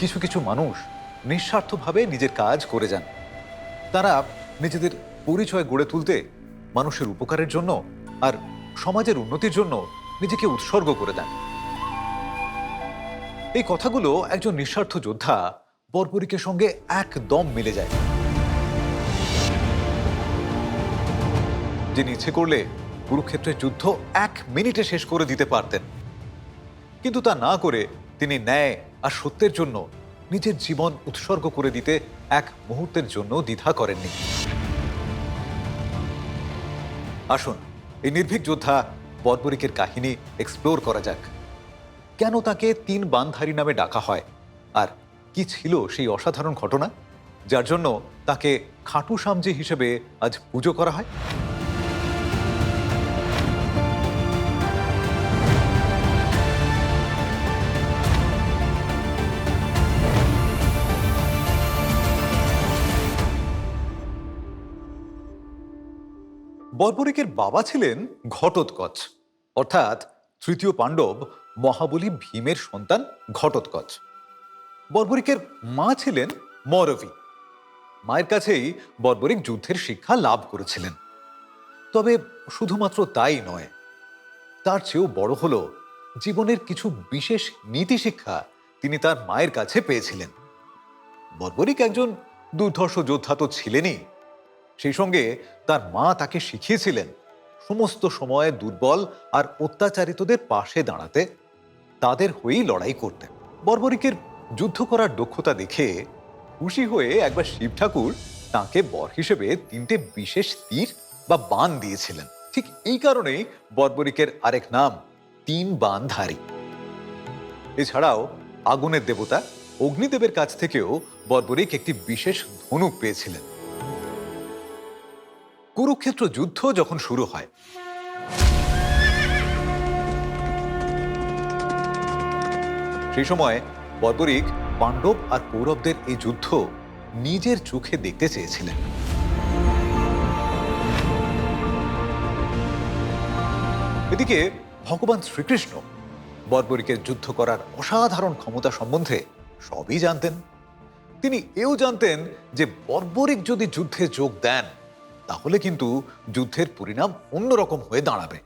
কিছু কিছু মানুষ নিঃস্বার্থভাবে নিজের কাজ করে যান। তারা নিজেদের পরিচয় গড়ে তুলতে মানুষের উপকারের জন্য আর সমাজের উন্নতির জন্য নিজেকে উৎসর্গ করে দেন। এই কথাগুলো একজন নিঃস্বার্থ যোদ্ধা বর্বরিকের সঙ্গে একদম মিলে যায়। যিনি ইচ্ছে করলে কুরুক্ষেত্রের যুদ্ধ এক মিনিটে শেষ করে দিতে পারতেন। কিন্তু তা না করে তিনি ন্যায় আর সত্যের জন্য নিজের জীবন উৎসর্গ করে দিতে এক মুহূর্তের জন্য দ্বিধা করেননি। আসুন, এই নির্ভীক যোদ্ধা বর্বরিকের কাহিনী এক্সপ্লোর করা যাক। কেন তাকে তিন বানধারী নামে ডাকা হয়? আর কি ছিল সেই অসাধারণ ঘটনা, যার জন্য তাকে খাটু সামজি হিসেবে আজ পুজো করা হয়? বর্বরিকের বাবা ছিলেন ঘটোৎকচ। অর্থাৎ তৃতীয় পাণ্ডব মহাবলী ভীমের সন্তান ঘটোৎকচ। বর্বরিকের মা ছিলেন মরবী। মায়ের কাছেই বর্বরিক যুদ্ধের শিক্ষা লাভ করেছিলেন। তবে শুধুমাত্র তাই নয়, তার চেয়েও বড় হলো জীবনের কিছু বিশেষ নীতি শিক্ষা তিনি তার মায়ের কাছে পেয়েছিলেন। বর্বরিক একজন দুর্ধর্ষ যোদ্ধা তো ছিলেনই সেই সঙ্গে তার মা তাকে শিখিয়েছিলেন সমস্ত সময়ে দুর্বল আর অত্যাচারিতদের পাশে দাঁড়াতে, তাদের হয়েই লড়াই করতে। বর্বরিকের যুদ্ধ করার দক্ষতা দেখে খুশি হয়ে একবার শিব ঠাকুর তাঁকে বর হিসেবে তিনটে বিশেষ তীর বা বান দিয়েছিলেন। ঠিক এই কারণেই বর্বরিকের আরেক নাম তিন বানধারী। এছাড়াও আগুনের দেবতা অগ্নিদেবের কাছ থেকেও বর্বরিক একটি বিশেষ ধনুক পেয়েছিলেন। কুরুক্ষেত্র যুদ্ধ যখন শুরু হয়, সেই সময় বর্বরিক পাণ্ডব আর কৌরবদের এই যুদ্ধ নিজের চোখে দেখতে চেয়েছিলেন। এদিকে ভগবান শ্রীকৃষ্ণ বর্বরিকের যুদ্ধ করার অসাধারণ ক্ষমতা সম্বন্ধে সবই জানতেন। তিনি এও জানতেন যে বর্বরিক যদি যুদ্ধে যোগ দেন তাহলে কিন্তু যুদ্ধের পরিণাম অন্যরকম হয়ে দাঁড়াবে।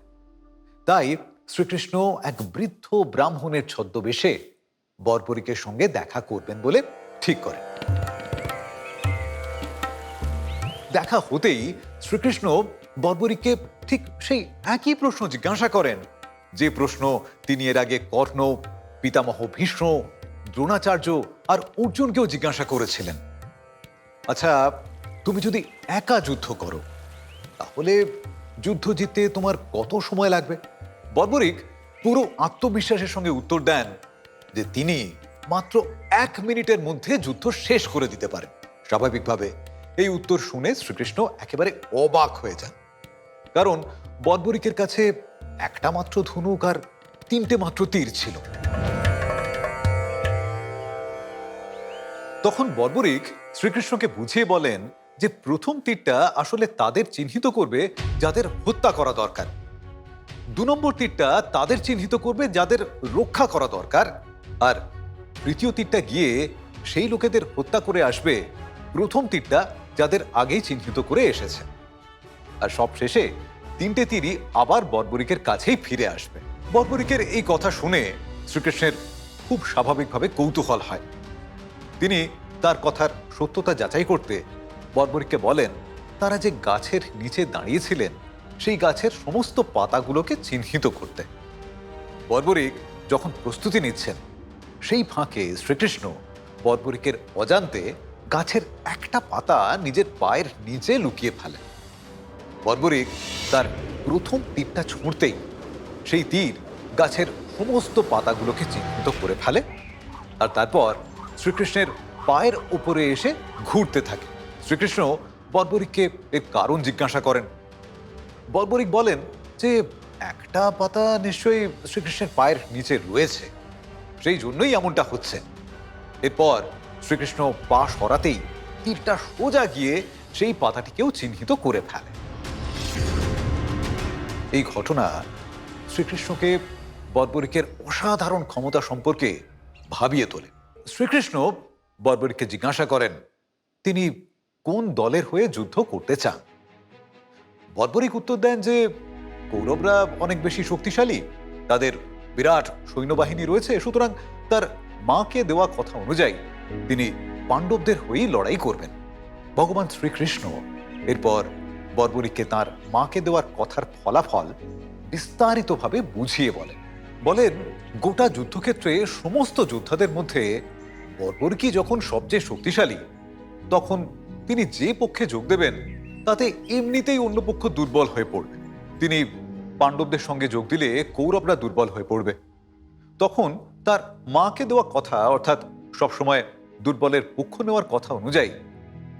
তাই শ্রীকৃষ্ণ এক বৃদ্ধ ব্রাহ্মণের ছদ্মবেশে বর্বরিকের সঙ্গে দেখা করবেন বলে ঠিক করেন। দেখা হতেই শ্রীকৃষ্ণ বর্বরিককে ঠিক সেই একই প্রশ্ন জিজ্ঞাসা করেন, যে প্রশ্ন তিনি এর আগে কর্ণ, পিতামহ ভীষ্ম, দ্রোণাচার্য আর অর্জুনকেও জিজ্ঞাসা করেছিলেন। আচ্ছা তুমি যদি একা যুদ্ধ করো, তাহলে যুদ্ধ জিততে তোমার কত সময় লাগবে? বর্বরিক পুরো আত্মবিশ্বাসের সঙ্গে উত্তর দেন যে তিনি মাত্র এক মিনিটের মধ্যে যুদ্ধ শেষ করে দিতে পারেন। স্বাভাবিকভাবে এই উত্তর শুনে শ্রীকৃষ্ণ একেবারে অবাক হয়ে যান। কারণ বর্বরিকের কাছে একটা মাত্র ধনুক আর তিনটে মাত্র তীর ছিল। তখন বর্বরিক শ্রীকৃষ্ণকে বুঝিয়ে বলেন যে প্রথম তীরটা আসলে তাদের চিহ্নিত করবে যাদের হত্যা করা দরকার। দু নম্বর তীরটা তাদের চিহ্নিত করবে যাদের রক্ষা করা দরকার। আর তৃতীয় তীরটা গিয়ে সেই লোকেদের হত্যা করে আসবে প্রথম তীরটা যাদের আগেই চিহ্নিত করে এসেছে। আর সব শেষে তিনটে তীরই আবার বর্বরিকের কাছেই ফিরে আসবে। বর্বরিকের এই কথা শুনে শ্রীকৃষ্ণের খুব স্বাভাবিকভাবে কৌতূহল হয়। তিনি তার কথার সত্যতা যাচাই করতে বর্বরিককে বলেন, তারা যে গাছের নিচে দাঁড়িয়েছিলেন, সেই গাছের সমস্ত পাতাগুলোকে চিহ্নিত করতে। বর্বরিক যখন প্রস্তুতি নিচ্ছেন, সেই ফাঁকে শ্রীকৃষ্ণ বর্বরিকের অজান্তে গাছের একটা পাতা নিজের পায়ের নিচে লুকিয়ে ফেলে বর্বরিক তার প্রথম তীরটা ছুঁড়তেই সেই তীর গাছের সমস্ত পাতাগুলোকে চিহ্নিত করে ফেলে আর তারপর শ্রীকৃষ্ণের পায়ের উপরে এসে ঘুরতে থাকে। শ্রীকৃষ্ণ বর্বরিককে এর কারণ জিজ্ঞাসা করেন। বর্বরিক বলেন যে, একটা পাতা নিশ্চয়ই শ্রীকৃষ্ণের পায়ের নিচে রয়েছে। সেই জন্যই এমনটা হচ্ছে। এরপর শ্রীকৃষ্ণ পা সরাতেই তীরটা সোজা গিয়ে সেই পাতাটিকেও চিহ্নিত করে ফেলে। এই ঘটনা শ্রীকৃষ্ণকে বর্বরিকের অসাধারণ ক্ষমতা সম্পর্কে ভাবিয়ে তোলে। শ্রীকৃষ্ণ বর্বরিককে জিজ্ঞাসা করেন, তিনি কোন দলের হয়ে যুদ্ধ করতে চান? বর্বরিক উত্তর দেন যে, কৌরবরা অনেক বেশি শক্তিশালী, তাদের বিরাট সৈন্যবাহিনী রয়েছে, সুতরাং তার মাকে দেওয়া কথা অনুযায়ী তিনি পাণ্ডবদের হয়েই লড়াই করবেন। ভগবান শ্রীকৃষ্ণ এরপর বর্বরিককে তার মাকে দেওয়ার কথার ফলাফল বিস্তারিতভাবে বুঝিয়ে বলেন। বলেন, গোটা যুদ্ধক্ষেত্রে সমস্ত যোদ্ধাদের মধ্যে বর্বরিকই যখন সবচেয়ে শক্তিশালী, তখন তিনি যে পক্ষে যোগ দেবেন, তাতে এমনিতেই অন্য পক্ষ দুর্বল হয়ে পড়বে। তিনি পাণ্ডবদের সঙ্গে যোগ দিলে কৌরবরা দুর্বল হয়ে পড়বে। তখন তার মাকে দেওয়া কথা, অর্থাৎ সবসময় দুর্বলের পক্ষ নেওয়ার কথা অনুযায়ী,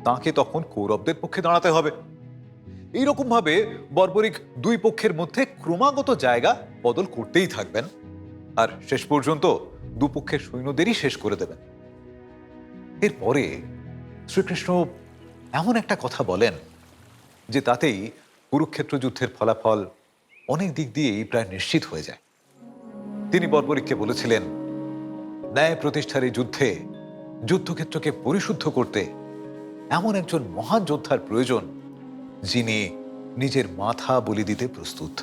তাকে তখন কৌরবদের পক্ষে দাঁড়াতে হবে। এইরকম ভাবে বর্বরিক দুই পক্ষের মধ্যে ক্রমাগত জায়গা বদল করতেই থাকবেন। আর শেষ পর্যন্ত দুপক্ষের সৈন্যদেরই শেষ করে দেবেন। এরপরে শ্রীকৃষ্ণ এমন একটা কথা বলেন যে তাতেই কুরুক্ষেত্র যুদ্ধের ফলাফল অনেক দিক দিয়েই প্রায় নিশ্চিত হয়ে যায়। তিনি বর্বরিককে বলেছিলেন, ন্যায় প্রতিষ্ঠার এই যুদ্ধে যুদ্ধক্ষেত্রকে পরিশুদ্ধ করতে এমন একজন মহান যোদ্ধার প্রয়োজন যিনি নিজের মাথা বলি দিতে প্রস্তুত।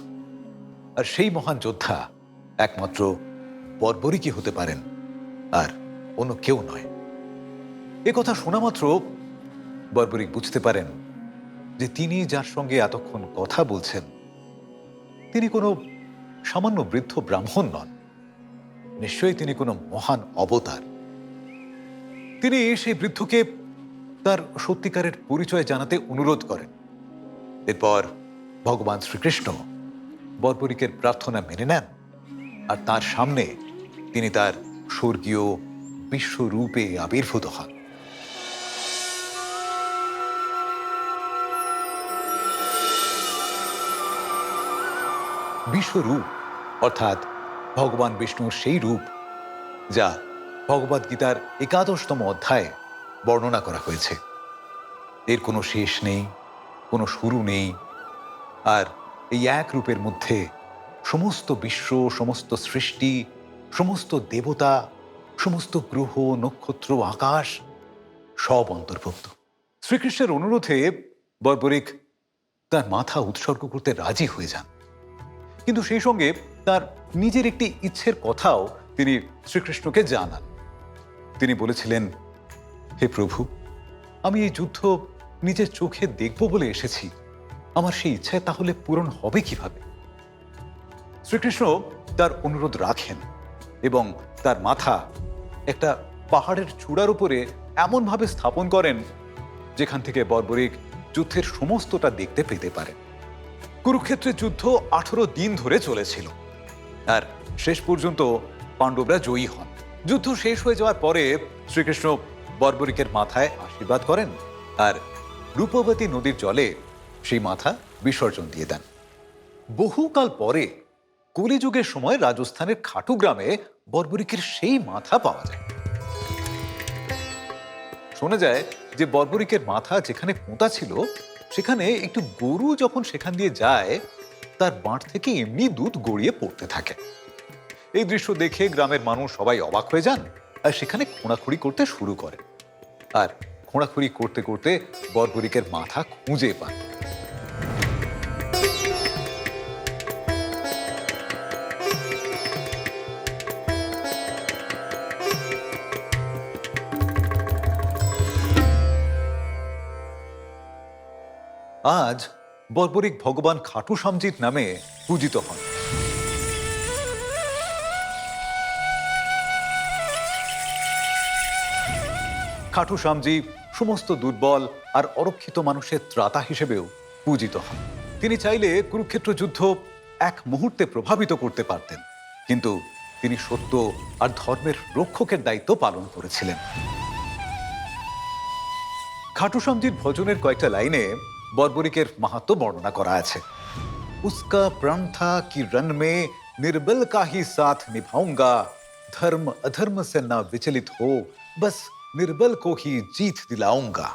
আর সেই মহান যোদ্ধা একমাত্র বর্বরিকই হতে পারেন, আর অন্য কেউ নয়। এ কথা শোনা মাত্র বর্বরিক বুঝতে পারেন যে তিনি যার সঙ্গে এতক্ষণ কথা বলছেন, তিনি কোনো সামান্য বৃদ্ধ ব্রাহ্মণ নন। নিশ্চয়ই তিনি কোনো মহান অবতার। তিনি সেই বৃদ্ধকে তার সত্যিকারের পরিচয় জানাতে অনুরোধ করেন। এরপর ভগবান শ্রীকৃষ্ণ বর্বরিকের প্রার্থনা মেনে নেন আর তার সামনে তিনি তার স্বর্গীয় বিশ্বরূপে আবির্ভূত হন। বিশ্বরূপ, অর্থাৎ ভগবান বিষ্ণুর সেই রূপ, যা ভগবদ গীতার একাদশতম অধ্যায়ে বর্ণনা করা হয়েছে। এর কোনো শেষ নেই, কোনো শুরু নেই, আর এই এক রূপের মধ্যে সমস্ত বিশ্ব, সমস্ত সৃষ্টি, সমস্ত দেবতা, সমস্ত গ্রহ, নক্ষত্র, আকাশ সব অন্তর্ভুক্ত। শ্রীকৃষ্ণের অনুরোধে বর্বরিক তার মাথা উৎসর্গ করতে রাজি হয়ে যান। কিন্তু সেই সঙ্গে তার নিজের একটি ইচ্ছের কথাও তিনি শ্রীকৃষ্ণকে জানান। তিনি বলেছিলেন, হে প্রভু, আমি এই যুদ্ধ নিজের চোখে দেখব বলে এসেছি। আমার সেই ইচ্ছে তাহলে পূরণ হবে কীভাবে? শ্রীকৃষ্ণ তার অনুরোধ রাখেন এবং তার মাথা একটা পাহাড়ের চূড়ার উপরে এমনভাবে স্থাপন করেন, যেখান থেকে বর্বরিক যুদ্ধের সমস্তটা দেখতে পেতে পারে কুরুক্ষেত্রের যুদ্ধ আঠারো দিন ধরে চলেছিল। আর শেষ পর্যন্ত পাণ্ডবরা জয়ী হন। যুদ্ধ শেষ হয়ে যাওয়ার পরে শ্রীকৃষ্ণ বর্বরিকের মাথায় আশীর্বাদ করেন আর রূপবতী নদীর জলে সেই মাথা বিসর্জন দিয়ে দেন। বহুকাল পরে কলিযুগের সময় রাজস্থানের খাটু গ্রামে বর্বরিকের সেই মাথা পাওয়া যায়। শোনা যায় যে বর্বরিকের মাথা যেখানে পোঁতা ছিল সেখানে একটু গরু যখন সেখান দিয়ে যায়, তার বাঁট থেকে এমনি দুধ গড়িয়ে পড়তে থাকে। এই দৃশ্য দেখে গ্রামের মানুষ সবাই অবাক হয়ে যান আর সেখানে খোঁড়াখুঁড়ি করতে শুরু করে। আর খোঁড়াখুঁড়ি করতে করতে বর্বরিকের মাথা খুঁজে পান। আজ বর্বরিক ভগবান খাটু সামজিৎ নামে পূজিত হন। খাটু সামজি সমস্ত দুর্বল আর অরক্ষিত মানুষের ত্রাতা হিসেবেও পূজিত হন। তিনি চাইলে কুরুক্ষেত্র যুদ্ধ এক মুহূর্তে প্রভাবিত করতে পারতেন, কিন্তু তিনি সত্য আর ধর্মের রক্ষকের দায়িত্ব পালন করেছিলেন। খাটু সামজির ভজনের কয়েকটা লাইনে বর্বরিকের মাহাত্ম বর্ণনা করা আছে उसका प्रण था कि रण में निर्बल का ही साथ निभाऊंगा धर्म अधर्म से ना विचलित हो बस निर्बल को ही जीत दिलाऊंगा